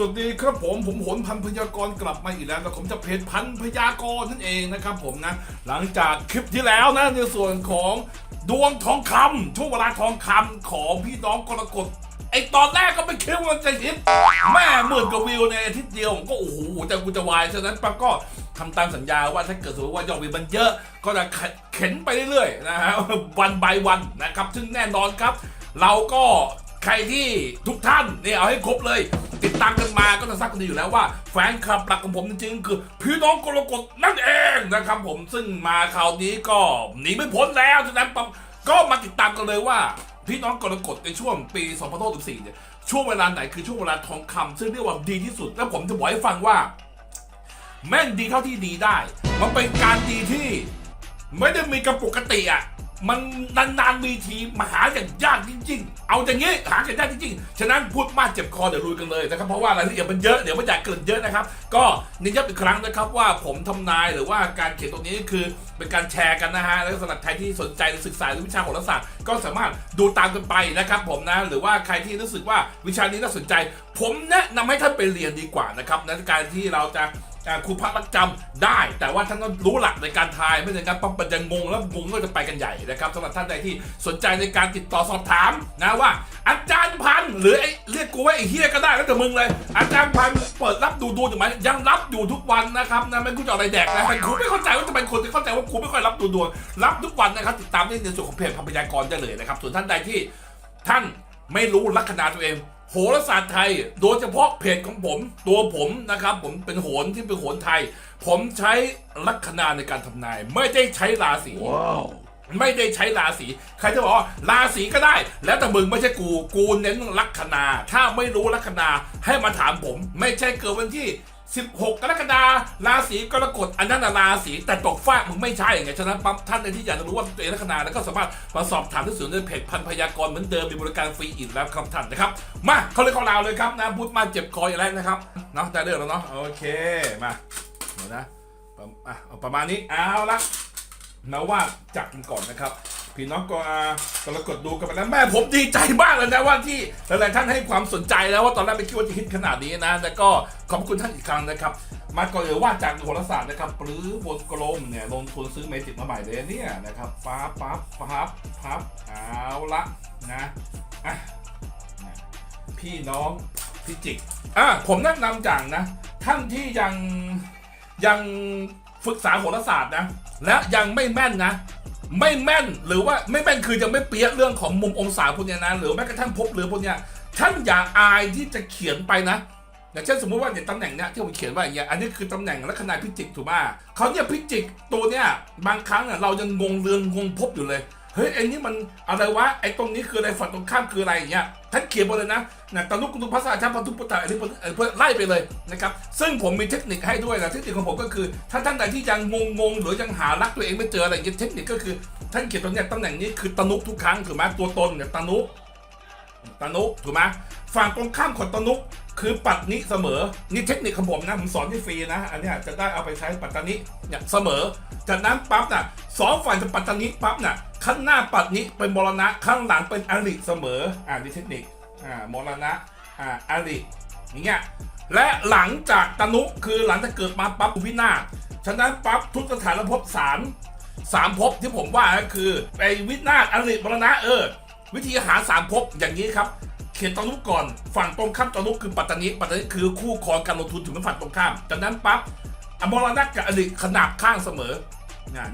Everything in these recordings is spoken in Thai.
สวัสดีครับผมผมโหนพันพยากรณ์กลับมาอีกแล้วนะผมจะเพจพันพยากรณ์นั่นเองนะครับผมนะหลังจากคลิปที่แล้วนะในส่วนของดวงทองคำช่วงเวลาทองคำของพี่น้องกรกฎไอตอนแรกก็ไม่คิดว่าจะฮิตแม่หมื่นกว่าวิวในอาทิตย์เดียวผมก็โอ้โหแต่กูจะวายฉะนั้นปั๊บก็ทำตามสัญญาว่าถ้าเกิดสมมติว่ายอดวิวมันเยอะก็จะเข็นไปเรื่อยๆนะฮะวันบายวันนะครับ ซึ่งแน่นอนครับ เราก็ใครที่ทุกท่านเนี่ยเอาให้ครบเลย ติดตามกันมาก็จะทราบกันดีอยู่แล้วว่าแฟนคลับหลักของผมจริงๆคือพี่น้องกรกฎนั่นเองนะครับผมซึ่งมาคราวนี้ก็หนีไม่พ้นแล้วฉะนั้นก็มาติดตามกันเลยว่าพี่น้องกรกฎในช่วงปี2014เนี่ยช่วงเวลาไหนคือช่วงเวลาทองคำซึ่งเรียกว่าดีที่สุด แล้วผมจะบอกให้ฟังว่า แม่งดีเท่าที่ดีได้ มันเป็นการดีที่ ไม่ได้มีกับปกติอะ มันนานๆมีทีมาหาอย่างยากจริง ๆ เอาอย่างงี้หาอย่างยากจริงๆ ฉะนั้นพูดมากเจ็บคอเดี๋ยวลุยกันเลยนะครับ เพราะว่ารายละเอียดมันเยอะเดี๋ยวไม่อยากเกินเยอะนะครับ ก็เนิย้ำอีกครั้งนะครับว่าผมทำนายหรือว่าการเขียนตรงนี้คือเป็นการแชร์กันนะฮะ แล้วสำหรับใครที่สนใจในศึกษาหรือวิชาโหราศาสตร์ก็สามารถดูตามกันไปนะครับผมนะ หรือว่าใครที่รู้สึกว่าวิชานี้น่าสนใจ ผมแนะนำให้ท่านไปเรียนดีกว่านะครับในการที่เราจะ ครูพักรักจำได้ แต่ว่าท่านต้องรู้หลักในการทายไม่อย่างนั้นปั๊บมันจะงงแล้วงงก็จะไปกันใหญ่นะครับสำหรับท่านใดที่สนใจในการติดต่อสอบถามนะว่า อาจารย์พันหรือไอ้เรียกกูว่าไอ้เฮียก็ได้แล้วแต่มึงเลย อาจารย์พันเปิดรับดูดูอยู่ไหมยังรับอยู่ทุกวันนะครับนะไม่รู้จะอะไรแดกนะครูไม่เข้าใจว่าจะเป็นคนที่เข้าใจว่าครูไม่ค่อยรับดูดวงรับทุกวันนะครับติดตามได้ในส่วนของเพจพันพยากรได้เลยนะครับส่วนท่านใดที่ท่านไม่รู้ลัคนาตัวเอง โหราศาสตร์ไทย โดยเฉพาะเพจของผม ตัวผมนะครับ ผมเป็นโหนที่เป็นโหนไทย ผมใช้ลัคนาในการทำนาย ไม่ได้ใช้ราศีไม่ได้ใช้ราศี ใครจะบอกว่าราศีก็ได้ แล้วแต่มึงไม่ใช่กู กูเน้นลัคนา ถ้าไม่รู้ลัคนาให้มาถามผม ไม่ใช่เกิดวันที่ 16 กรกฎาราศีกรกฎอันนั้นนะราศีแต่ตกฟากมึงไม่ใช่ไงฉะนั้นปั๊บท่านในที่อยากจะรู้ว่าตัวเองลัคนาแล้วก็สามารถมาสอบถามที่ศูนย์ในเพจพันพยากรณ์เหมือนเดิมมีบริการฟรีอีกแล้วครับท่านนะครับมาเขาเลยเขาราวเลยครับนะพูดมาเจ็บคออย่างแรกนะครับเนาะได้เรื่องแล้วเนาะโอเคมาเดี๋ยวนะประมาณนี้เอาละมาว่าจักกันก่อนนะครับ พี่น้องก็อ่ากรกดดูกันไปแล้วแม่ผมดีใจมากเลยนะว่าที่หลายๆท่านให้ความสนใจแล้วว่าตอนแรกไม่คิดว่าจะฮิตขนาดนี้นะแต่ก็ขอบคุณท่านอีกครั้งนะครับ มาก่อนเลยว่าจากโหราศาสตร์นะครับหรือบนกลมเนี่ยลงทุนซื้อเมจิกมาใหม่เลยเนี่ยนะครับฟ้าปั๊บปั๊บปั๊บเอาละนะอะนะพี่น้องพิจิกอะผมแนะนำจังนะ ท่านที่ยังยังฝึกษาโหราศาสตร์นะ และยังไม่แม่นนะ ไม่แม่นหรือว่าไม่แม่นคือยังไม่เปี้ยเรื่องของมุมองศาพวกเนี้ยนะหรือแม้กระทั่งพบหรือพวกเนี้ยท่านอย่าอายที่จะเขียนไปนะอย่างเช่นสมมติว่าอย่างตำแหน่งเนี้ยที่ผมเขียนว่าอย่างเงี้ยอันนี้คือตำแหน่งลัคนาพิจิกถูกไหมเขาเนี่ยพิจิกตัวเนี้ยบางครั้งเนี่ยเรายังงงเรืองงงพบอยู่เลย เฮ้ยไอ้นี่มันอะไรวะไอ้ตรงนี้คืออะไรฝั่งตรงข้ามคืออะไรอย่างเงี้ยท่านเขียนมาเลยนะนะตนุกุตุภาษาชาพันธุปตะอะไรพวกเพื่อไล่ไปเลยนะครับซึ่งผมมีเทคนิคให้ด้วยนะเทคนิคของผมก็คือถ้าท่านใดที่ยังงงงๆหรือยังหารักตัวเองไม่เจออะไรอย่างเงี้ยเทคนิคก็คือท่านเขียนตรงเนี้ยตำแหน่งนี้คือตนุทุกครั้งถูกไหมตัวตนเนี่ยตนุตนุถูกไหมฝั่งตรงข้ามของตนุ คือปัตนิเสมอ นี่เทคนิคของผมนะ ผมสอนที่ฟรีนะ อันนี้จะได้เอาไปใช้ปัตตนิเนี่ยเสมอ จากนั้นปั๊บน่ะสองฝ่ายจะปัตตนิปั๊บน่ะข้างหน้าปัตนิเป็นมรณะข้างหลังเป็นอริเสมอ อ่านี่เทคนิค อ่ามรณะ อ่าอริอย่างเงี้ย และหลังจากตนุคือหลังจากเกิดมาปั๊บวินาศฉะนั้นปั๊บทุกสถานภพสามสามภพที่ผมว่าก็คือไอ้วินาศอริมรณะเออวิธีหาสามภพอย่างนี้ครับ เขียนตนุก่อน ฝั่งตรงข้ามตนุกคือปัตตานีปัตตานีคือคู่ครองการลงทุนถึงฝั่งตรงข้ามจากนั้นปั๊บอมรณะกับอริขนาบข้างเสมอ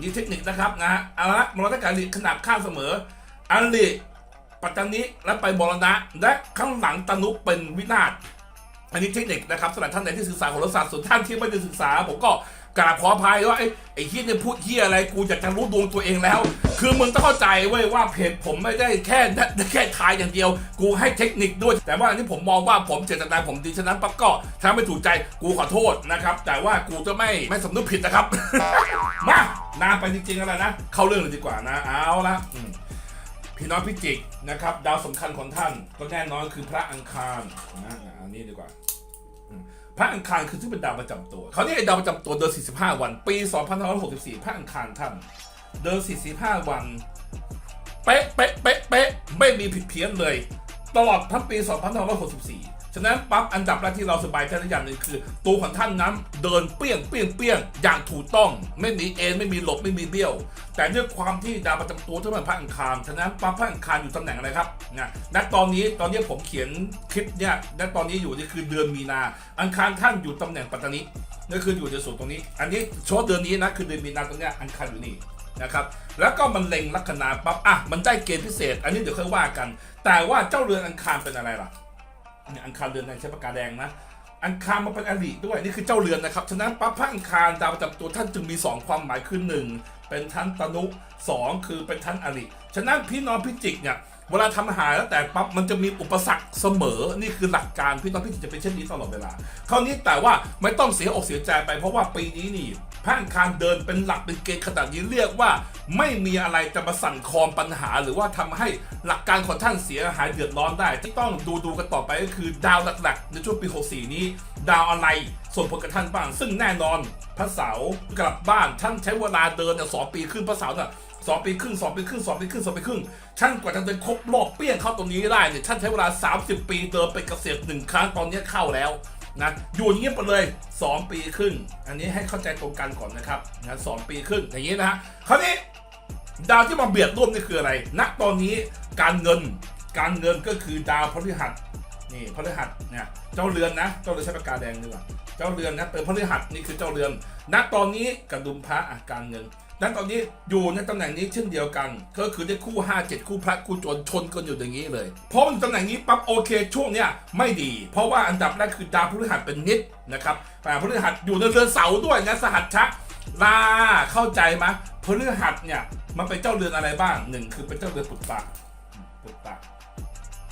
นี่เทคนิคนะครับนะฮะอาละมรณะกับอริขนาบข้างเสมออริปัตตานีแล้วไปมรณะและข้างหลังตนุเป็นวินาศอันนี้เทคนิคนะครับสำหรับท่านไหนที่ศึกษาโหราศาสตร์ส่วนท่านที่ไม่ได้ศึกษาผมก็ กราบขออภัยว่าไอ้ไอ้เฮียเนี่ยพูดเฮียอะไรกูอยากจะรู้ดวงตัวเองแล้ว คือมึงต้องเข้าใจเว้ยว่าเพจผมไม่ได้แค่แค่ทายอย่างเดียว กูให้เทคนิคด้วย แต่ว่าอันนี้ผมมองว่าผมเจตนาผมดีฉะนั้นปั๊บก็ถ้าไม่ถูกใจกูขอโทษนะครับ แต่ว่ากูจะไม่ไม่สำนึกผิดนะครับ มานานไปจริงๆแล้วนะ เข้าเรื่องเลยดีกว่านะเอาละพี่น้องพิจิกนะครับ ดาวสำคัญของท่านก็แน่นอนคือพระอังคารนะอะอันนี้ดีกว่า พระอังคารคือซึ่งเป็นดาวประจำตัวเขาเรียกไอ้ดาวประจำตัวเดิน45 วัน ปี2564พระอังคารท่านเดิน45 วัน เป๊ะเป๊ะเป๊ะเป๊ะไม่มีผิดเพี้ยนเลย ตลอดทั้งปี2564 ฉะนั้นปั๊บอันดับแรกที่เราสบายใจได้อย่างหนึ่งคือ ตัวของท่านนั้นเดินเปี้ยงเปี้ยงเปี้ยงอย่างถูกต้อง ไม่มีเอ็นไม่มีหลบไม่มีเบี้ยว แต่ด้วยความที่ดาวประจำตัวท่านเป็นพระอังคารฉะนั้นปั๊บพระอังคารอยู่ตำแหน่งอะไรครับนะณตอนนี้ตอนนี้ผมเขียนคลิปเนี่ยณตอนนี้อยู่นี่คือเดือนมีนา อังคารท่านอยู่ตำแหน่งปัตตานีนั่นคืออยู่ในส่วนตรงนี้ อันนี้ชว์เดือนนี้นะคือเดือนมีนาตรงเนี้ยอังคารอยู่นี่นะครับแล้วก็มันเล็งลัคนาปั๊บอะมันได้เกณฑ์พิเศษ อันนี้เดี๋ยวค่อยว่ากัน แต่ว่าเจ้าเรือนอังคารเป็นอะไรล่ะเอังคารเรือนแดงใช้ปากกาแดงนะ อังคารมาเป็นอริด้วยนี่คือเจ้าเรือนนะครับฉะนั้นปั๊บพระอังคารดาวประจำตัวท่านจึงมี 2 ความหมายคือหนึ่งเป็นท่านตนุสองคือเป็นท่านอริฉะนั้นพี่น้องพิจิกเนี่ย เวลาทำอาหารแล้วแต่ปั๊บมันจะมีอุปสรรคเสมอนี่คือหลักการพี่น้องพิจิกจะเป็นเช่นนี้ตลอดเวลาคราวนี้แต่ว่าไม่ต้องเสียอกเสียใจไปเพราะว่าปีนี้นี่พระอังคารเดินเป็นหลักเป็นเกณฑ์ขนาดนี้เรียกว่า ไม่มีอะไรจะมาสั่นคลอนปัญหา หรือว่าทำให้หลักการของท่านเสียหายเดือดร้อนได้ ที่ต้องดูดูกันต่อไปก็คือดาวหลักๆ ในช่วงปี 64 นี้ ดาวอะไรส่งผลกับท่านบ้าง ซึ่งแน่นอนพระเสาร์กลับบ้านท่านใช้เวลาเดินสองปีขึ้นพระเสาร์น่ะ สองปีครึ่งสองปีครึ่งสองปีครึ่งสองปีครึ่งท่านกว่าจะเดินครบรอบเปี้ยงเข้าตรงนี้ได้เนี่ยท่านใช้เวลา 30 ปีเดินไปเกษตรหนึ่งครั้งตอนนี้เข้าแล้วนะอยู่อย่างนี้ไปเลย 2 ปีครึ่ง อันนี้ให้เข้าใจตรงกันก่อนนะครับนะสองปีครึ่งอย่างนี้นะฮะคราวนี้ดาวที่มาเบียดร่วมนี่คืออะไรณตอนนี้การเงินการเงินก็คือดาวพฤหัสนี่พฤหัสเนี่ยเจ้าเรือนนะเจ้าเรือนใช้ปากกาแดงดีกว่าเจ้าเรือนนะเติมพฤหัสนี่คือเจ้าเรือนณตอนนี้กระดุมพระอะการเงินณตอนนี้อยู่ในตำแหน่งนี้เช่นเดียวกัน ก็คือได้คู่ 5 7 คู่พระคู่จนชนกันอยู่อย่างนี้เลยเพราะมันตำแหน่งนี้ปั๊บโอเคช่วงเนี้ยไม่ดี เพราะว่าอันดับแรกคือดาวพฤหัสเป็นนิดนะครับแต่พฤหัสอยู่ในเรือนเสาร์ด้วยนะสหัสชะลาเข้าใจไหมพฤหัสเนี่ยมันเป็นเจ้าเรือนอะไรบ้างหนึ่งคือเป็นเจ้าเรือนปุตตะปุตตะ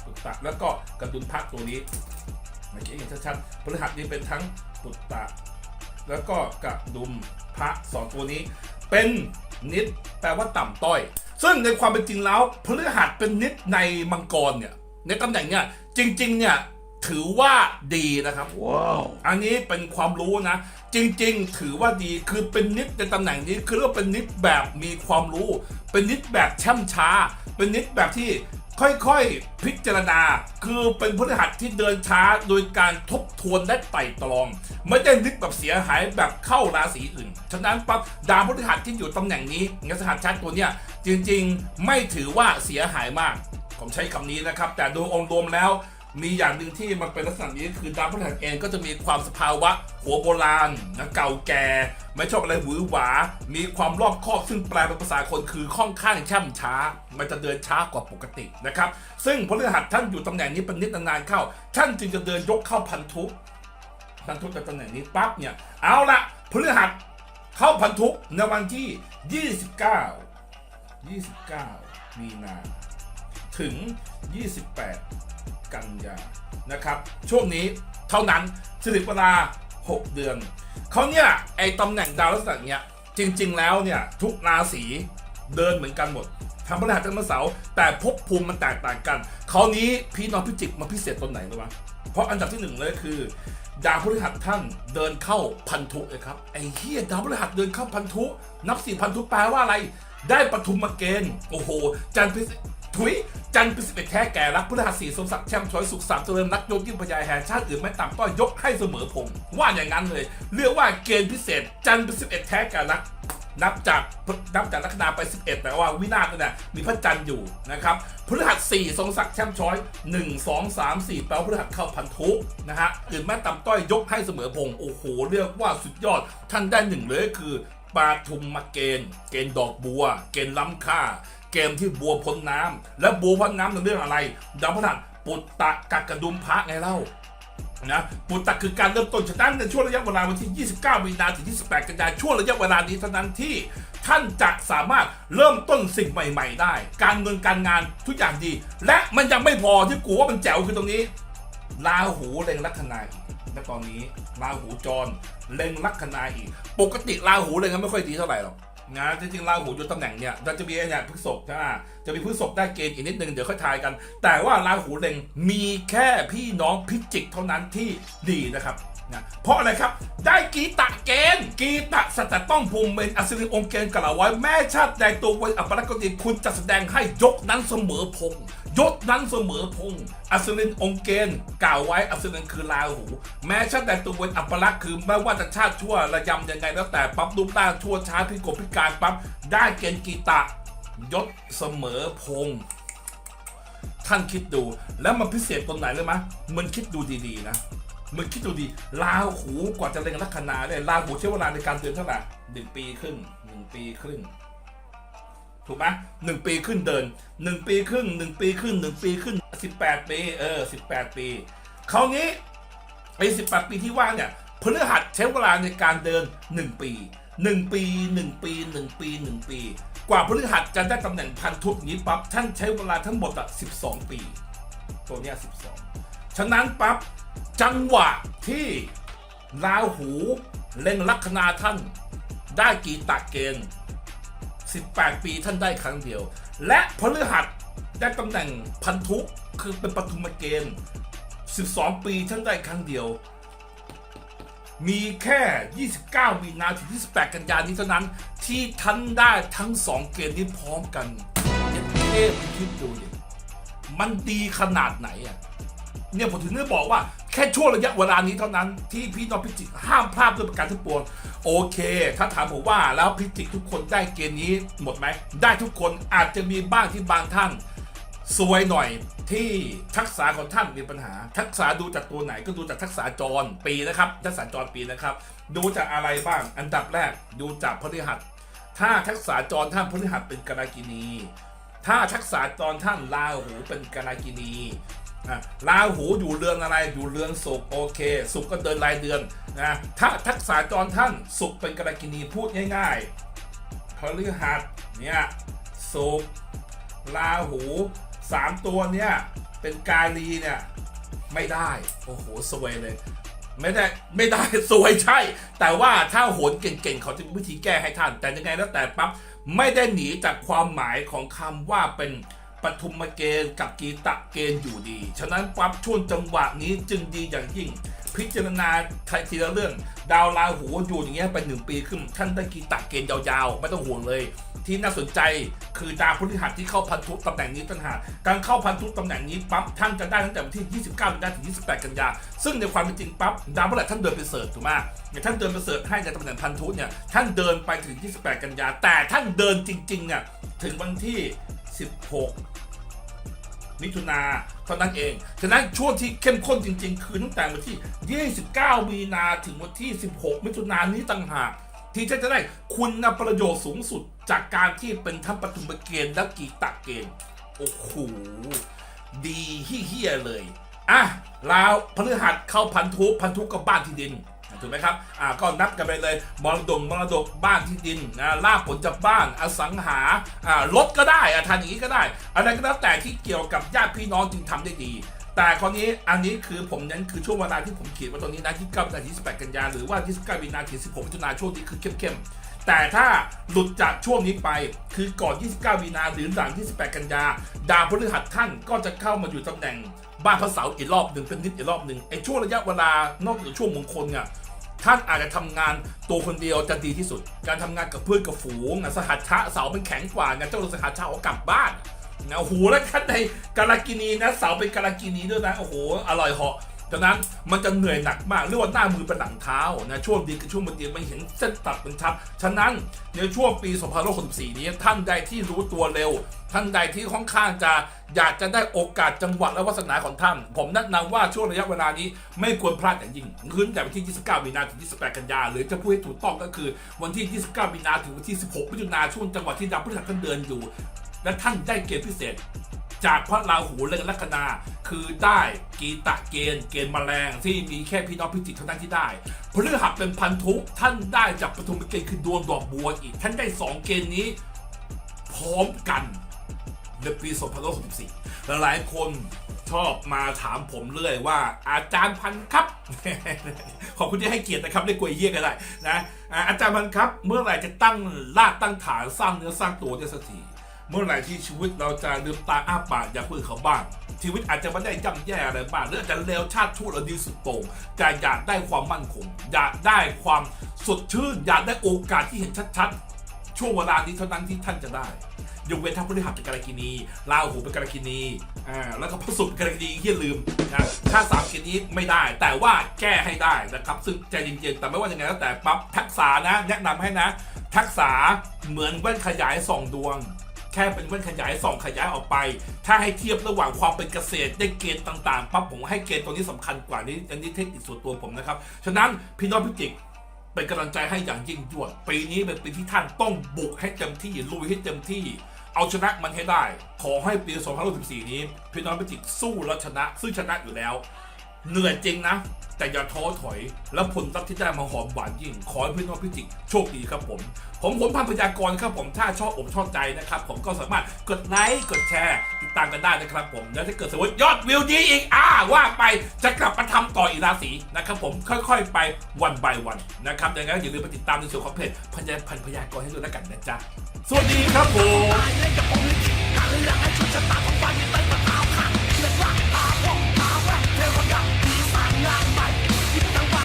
ปุตตะแล้วก็กระดุมพระตัวนี้เมื่อกี้เห็นชัดๆพฤหัสนี่เป็นทั้งปุตตะแล้วก็กระดุมพระสองตัวนี้ เป็นนิดแปลว่าต่ำต้อย ซึ่งในความเป็นจริงแล้วพฤหัสเป็นนิดในมังกรเนี่ยในตำแหน่งเนี่ยจริงๆเนี่ยถือว่าดีนะครับอันนี้เป็นความรู้นะ จริง ๆ ถือว่าดีคือเป็นนิดในตำแหน่งนี้คือเรียกว่าเป็นนิดแบบมีความรู้ เป็นนิดแบบช่ำช้า เป็นนิดแบบที่ ค่อยๆ พิจารณา คือเป็นพฤหัสที่เดินช้าโดยการทบทวนและไต่ตรอง ไม่ได้นึกแบบเสียหายแบบเข้าราศีอื่น ฉะนั้นปั๊บดาวพฤหัสที่อยู่ตำแหน่งนี้งั้นสหัสชัดตัวเนี้ยจริงๆ ไม่ถือว่าเสียหายมาก ผมใช้คำนี้นะครับ แต่โดยองค์รวมแล้ว มีอย่างหนึ่งที่มันเป็นลักษณะนี้คือดาวพฤหัสเองก็จะมีความสภาวะหัวโบราณนะเก่าแก่ ไม่ชอบอะไรหวือหวา มีความรอบคอบซึ่งแปลเป็นภาษาคนคือค่อนข้างช่ำช้า มันจะเดินช้ากว่าปกตินะครับ ซึ่งพฤหัสท่านอยู่ตำแหน่งนี้เป็นนิดนานๆเข้า ท่านจึงจะเดินยกเข้าพันธุพันธุจากตำแหน่งนี้ปั๊บเนี่ยเอาละพฤหัสเข้าพันธุในวันที่ 29 29 มีนาถึง 28 กันยานะครับ ช่วงนี้เท่านั้นสิริเวลา6เดือนเขาเนี่ยไอตำแหน่งดาวลักษณะเนี้ยจริง ๆ แล้วเนี่ยทุกราศีเดินเหมือนกันหมดทำพฤหัสทั้งวันเสาร์แต่ภพภูมิมันแตกต่างกันครานี้พี่น้องพิจิกมาพิเศษตรงไหนรู้ไหมเพราะอันดับที่หนึ่งเลยคือดาวพฤหัสท่านเดินเข้าพันธุเลยครับไอ้เฮียดาวพฤหัสเดินเข้าพันธุ นับสี่พันธุแปลว่าอะไร ได้ปฐุมมาเกณฑ์โอ้โหจันทร์พิเศษถุย จันทร์เป็นสิบเอ็ดแท้แก่รักพฤหัสสีสมศักดิ์แช่มช้อยสุขสามเจริญนักยกยิ่งพญายแห่ชาติอื่นไม่ต่ำก็ยกให้เสมอพงว่าอย่างนั้นเลย เรียกว่าเกณฑ์พิเศษ จันทร์เป็นสิบเอ็ดแท้แก่รักนับจากนับจากลัคนาไป 11 แต่ว่าวินาศนั่นแหละมีพระจันทร์อยู่นะครับพฤหัสสีทรงศักดิ์แช่มช้อย 1 2 3 4 แปลว่าพฤหัสเข้าพันธุนะฮะอื่นแม่ต่ำต้อยยกให้เสมอพงโอ้โห เรียกว่าสุดยอด ท่านได้หนึ่งเลยคือปาทุมมาเกณฑ์ เกณฑ์ดอกบัว เกณฑ์ล้ำค่า เกมที่บัวพ้นน้ำและบัวพ้นน้ำเป็นเรื่องอะไรดาวพฤหัสปุตตะกักกระดุมพระไงเล่านะปุตตะคือการเริ่มต้นฉะนั้นในช่วงระยะเวลาวันที่ 29 มีนาถึง 28 กันยายนช่วงระยะเวลานี้เท่านั้นที่ท่านจะสามารถเริ่มต้นสิ่งใหม่ ๆ ได้ การเงินการงานทุกอย่างดี และมันยังไม่พอที่กูว่ามันแจ๋วคือตรงนี้ลาหูเล็งลัคนาอีกและตอนนี้ลาหูจรเล็งลัคนาอีก ปกติลาหูเล็งกันไม่ค่อยดีเท่าไหร่หรอก นะจริงๆลาหูอยู่ตำแหน่งเนี่ยเราจะมีเนี่ยพฤษภใช่ไหมจะมีพฤษภได้เกณฑ์อีกนิดนึงเดี๋ยวค่อยทายกัน แต่ว่าลาหูเล็งมีแค่พี่น้องพิจิกเท่านั้นที่ดีนะครับนะเพราะอะไรครับได้กีตะเกณฑ์กีตะสัตว์ต้องภูมิเป็นอัศวินองค์เกณฑ์กล่าวไว้แม่ชาติแดงตัวไว้อัปรักษณ์ก็ดีคุณจะแสดงให้ยกนั้นเสมอพง ยศนั้นเสมอพงศ์อัศรินองค์เกณฑ์กล่าวไว้อัศรินคือราหู แม้ชาติแต่ตัวเป็นอัปลักษณ์คือไม่ว่าจะชาติชั่วระยำยังไงแล้วแต่ปั๊บรูปร่างชั่วช้าพิกลพิการปั๊บได้เกณฑ์กีตะ ยศเสมอพงศ์ท่านคิดดูแล้วมันพิเศษตรงไหนเลยมะมันคิดดูดีๆนะมันคิดดูดีลาหูกว่าจะเล็งลัคนาเนี่ยลาหูใช้เวลาในการเดินเท่าไหร่หนึ่งปีครึ่งหนึ่งปีครึ่ง ถูกไหมหนึ่งปีขึ้นเดินหนึ่งปีครึ่งหนึ่งปีครึ่งหนึ่งปีขึ้นสิบแปดปีเออสิบแปดปีคราวนี้ไอ้สิบแปดปีที่ว่างเนี่ยพฤหัสใช้เวลาในการเดินหนึ่งปีหนึ่งปีหนึ่งปีหนึ่งปีหนึ่งปี กว่าพฤหัสจะได้ตำแหน่งพันธุนี้ปั๊บท่านใช้เวลาทั้งหมดอะสิบสองปี ตัวเนี้ยสิบสองฉะนั้นปั๊บจังหวะที่ราหูเล็งลัคนาท่านได้กี่ตะเกณฑ์ 18 ปีท่านได้ครั้งเดียว และพฤหัสได้ตำแหน่งพันธุคือเป็นปฐุมเกณฑ์ 12 ปีท่านได้ครั้งเดียว มีแค่ 29 มีนาถึง 28 กันยานี้เท่านั้นที่ท่านได้ทั้ง 2 เกณฑ์นี้พร้อมกันเอ็ดเท่มันคิดดูดิมันดีขนาดไหนอะเนี่ยผมถึงได้บอกว่า แค่ช่วงระยะเวลานี้เท่านั้นที่พี่น้องพิจิกห้ามพลาดด้วยประการทั้งปวงโอเค ถ้าถามผมว่าแล้วพิจิกทุกคนได้เกณฑ์นี้หมดไหม ได้ทุกคนอาจจะมีบ้างที่บางท่านซวยหน่อยที่ทักษะของท่านมีปัญหา ทักษะดูจากตัวไหนก็ดูจากทักษะจรปีนะครับ ทักษะจรปีนะครับ ดูจากอะไรบ้างอันดับแรกดูจากพฤหัส ถ้าทักษะจรท่านพฤหัสเป็นกรากินี ถ้าทักษะจรท่านราหูเป็นกรากินี ราหูอยู่เรือนอะไรอยู่เรือนศุกโอเคศุกก็เดินรายเดือนนะถ้าทักษะจรท่านศุกเป็นกรกินีพูดง่ายๆพฤหัสเนี่ยศุกร์ราหูสามตัวเนี่ยเป็นกาลีเนี่ยไม่ได้ โอ้โหสวยเลย ไม่ได้ไม่ได้สวยใช่ แต่ว่าถ้าโหนเก่งๆ เขาจะมีวิธีแก้ให้ท่าน แต่ยังไงแล้วแต่ปั๊บไม่ได้หนีจากความหมายของคำว่าเป็น ปฐุมเกณฑ์กับกีตะเกณฑ์อยู่ดี ฉะนั้นปั๊บช่วงจังหวะนี้จึงดีอย่างยิ่ง พิจารณาทีละเรื่อง ดาวราหูอยู่อย่างเงี้ยไปหนึ่งปีขึ้นท่านได้กีตะเกณฑ์ยาวๆ ไม่ต้องห่วงเลย ที่น่าสนใจคือดาวพฤหัสที่เข้าพันธุตำแหน่งนี้ต่างหากการเข้าพันธุตำแหน่งนี้ปั๊บท่านจะได้ตั้งแต่วันที่ 29กันยายนถึง28 กันยา ซึ่งในความเป็นจริงปั๊บดาวพฤหัสท่านเดินไปเสิร์ชถูกไหมเนี่ยท่านเดินไปเสิร์ชให้ในตำแหน่งพันธุเนี่ยท่านเดินไปถึง 28 กันยา แต่ท่านเดินจริงๆเนี่ยถึงวันที่ 16 มิถุนาเท่านั้นเอง ฉะนั้นช่วงที่เข้มข้นจริง ๆ คือตั้งแต่วันที่ 29 มีนาถึงวันที่ 16 มิถุนายนนี้ต่างหาก ที่จะได้คุณประโยชน์สูงสุดจากการที่เป็นทั้งปฐุมเกณฑ์และกีตะเกณฑ์โอ้โหดีเฮี้ยเลย อะลาวพฤหัสเข้าพันธุพันธุกับบ้านที่ดิน ถูกไหมครับอ่าก็นับกันไปเลยมรดกมรดกบ้านที่ดินนะลาบผลจากบ้านอสังหาอ่ารถก็ได้อะทานอย่างนี้ก็ได้ อะไรก็แล้วแต่ที่เกี่ยวกับญาติพี่น้องจึงทำได้ดี แต่คราวนี้อันนี้คือผมนั้นคือช่วงเวลาที่ผมเขียนไว้ตรงนี้นะที่9วินาที18 กันยาหรือว่าที่29วินาที16มิถุนาช่วงนี้คือเข้มๆแต่ถ้าหลุดจากช่วงนี้ไปคือก่อน 29 มีนาหรือหลัง 28 กันยา ดาวพฤหัสท่านก็จะเข้ามาอยู่ตำแหน่งบ้านพระเสาอีกรอบหนึ่งเป็นนิดอีกรอบหนึ่งไอ้ช่วงระยะเวลานอกจากช่วงมงคลเนี่ย ท่านอาจจะทำงานตัวคนเดียวจะดีที่สุด การทำงานกับเพื่อนกับฝูงนะสหัชชะเสาเป็นแข็งกว่านะเจ้าสหัชชะเอากลับบ้านนะโอ้โหแล้วท่านในกาลากินีนะเสาเป็นกาลากินีด้วยนะโอ้โหอร่อยเหาะ ฉะนั้นมันจะเหนื่อยหนักมากเรียกว่าหน้ามือเป็นหลังเท้านะช่วงดีกับช่วงมันดีมันเห็นเส้นตัดเป็นชัดฉะนั้นในช่วงปี2564นี้ท่านใดที่รู้ตัวเร็ว ท่านใดที่ค่อนข้างจะอยากจะได้โอกาสจังหวะและวาสนาของท่าน ผมแนะนำว่าช่วงระยะเวลานี้ไม่ควรพลาดอย่างยิ่งคือตั้งแต่วันที่ 29 มีนาถึง 28 กันยา หรือจะพูดให้ถูกต้องก็คือวันที่ 29 มีนาถึงวันที่ 16 มิถุนาช่วงจังหวะที่ดาวพฤหัสท่านเดินอยู่ และท่านได้เกณฑ์พิเศษ จากพระราหูและลัคนา คือได้กีตะเกณฑ์เกณฑ์แมลงที่มีแค่พี่น้องพิจิกเท่านั้นที่ได้พฤหัสเป็นพันธุท่านได้จากปฐมเกณฑ์คือดวงดอกบัวอีก ท่านได้สองเกณฑ์นี้ พร้อมกันในปี2564หลายคนชอบมาถามผมเรื่อยว่า อาจารย์พันครับ ขอบคุณที่ให้เกียรตินะครับได้กวยเยี่ยก็ได้นะอาจารย์พันครับ เมื่อไหร่จะตั้งรากตั้งฐานสร้างเนื้อสร้างตัวได้สักที เมื่อไหร่ที่ชีวิตเราจะลืมตาอ้าปากอยากคุยกับเขาบ้าง ชีวิตอาจจะไม่ได้ย่ำแย่อะไรบ้างหรืออาจจะเลวชาติชั่วหรือดีสุดโต่งแต่อยากได้ความมั่นคงอยากได้ความสดชื่น อยากได้โอกาสที่เห็นชัดๆ ช่วงเวลานี้เท่านั้นที่ท่านจะได้ยกเว้นถ้าพฤหัสเป็นกาลกินีราหูเป็นกาลกินีอ่าแล้วก็พระศุกร์เป็นกาลกินีที่ลืมนะถ้าสามเกณฑ์นี้ไม่ได้ แต่ว่าแก้ให้ได้นะครับ ซึ่งใจเย็นๆแต่ไม่ว่ายังไงแล้วแต่ปั๊บทักษะนะ แนะนำให้นะ ทักษะเหมือนแว่นขยายสองดวง แค่เป็นแว่นขยายส่องขยายออกไป ถ้าให้เทียบระหว่างความเป็นเกษตรได้เกณฑ์ต่างๆปั๊บผมให้เกณฑ์ตัวนี้สำคัญกว่านี้อันนี้เทคนิคส่วนตัวผมนะครับ ฉะนั้นพี่น้องพิจิกเป็นกำลังใจให้อย่างยิ่งยวด ปีนี้เป็นปีที่ท่านต้องบุกให้เต็มที่ลุยให้เต็มที่ เอาชนะมันให้ได้ ขอให้ปี2014นี้ พี่น้องพิจิกสู้แล้วชนะ ซึ่งชนะอยู่แล้ว เหนื่อยจริงนะ แต่อย่าท้อถอย แล้วผลลัพธ์ที่ได้มาหอมหวานยิ่ง ขอให้พี่น้องพิจิกโชคดีครับผม ผมผลพันพยากรครับผมถ้าชอบอกชอบใจนะครับ ผมก็สามารถกดไลค์กดแชร์ติดตามกันได้นะครับผม แล้วถ้าเกิดสมมติยอดวิวดีอีกอ่าว่าไปจะกลับมาทำต่ออีราศีนะครับผมค่อยๆไปวันบายวันนะครับดังนั้นอย่าลืมไปติดตามในส่วนของเพจพันยพันพยากรให้ด้วยแล้วกันนะจ๊ะสวัสดีครับผม